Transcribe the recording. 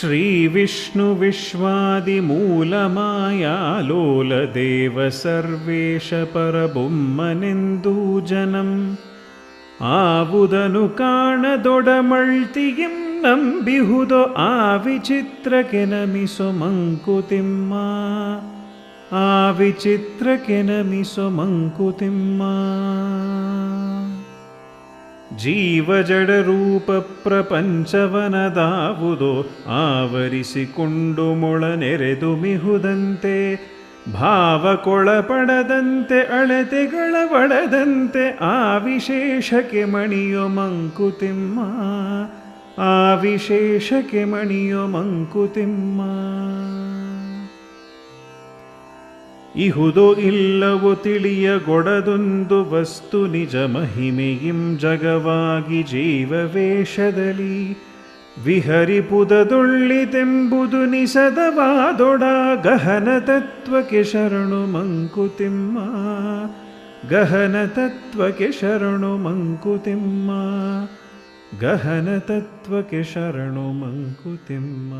श्रीविष्णुविश्वादिमूलमायालोलदेव सर्वेश परबुम्मनिन्दूजनम् आबुदनुकाणदोडमल्ति आविचित्रुतिम्मा आविचित्रकेनमिसोमङ्कुतिम्मा। ಮಂಕುತಿಮ್ಮ ಆ ವಿಚಿತ್ರಕ್ಕೆ ನಮಿಸೋ ಮಂಕುತಿಮ್ಮ ಜೀವಜಡ ರೂಪ ಪ್ರಪಂಚವನದಾವುದೋ ಆವರಿಸಿಕೊಂಡು ಮೊಳನೆರೆದು ಮಿಹುದಂತೆ, ಭಾವಕೊಳಪಡದಂತೆ, ಅಳತೆಗಳ ಒಳದಂತೆ, ಆ ವಿಶೇಷಕ್ಕೆ ಮಣಿಯೋ ಮಂಕುತಿಮ್ಮ, ಆ ವಿಶೇಷಕ್ಕೆ ಮಣಿಯೋ ಮಂಕುತಿಮ್ಮ. ಇಹುದೋ ತಿಳಿಯ ಗೊಡದೊಂದು ವಸ್ತು ನಿಜ ಮಹಿಮೆಯಿಂ ಜಗವಾಗಿ ಜೀವವೇಷದಲ್ಲಿ. ವಿಹರಿಪುದದೊಳ್ಳಿತೆಂಬುದು ನಿಸದವಾದೊಡ ಗಹನ ತತ್ವಕ್ಕೆ ಶರಣು ಮಂಕುತಿಮ್ಮ. ಗಹನ ತತ್ವಕ್ಕೆ ಶರಣು ಮಂಕುತಿಮ್ಮ. ಗಹನ ತತ್ವಕ್ಕೆ ಶರಣು ಮಂಕುತಿಮ್ಮ.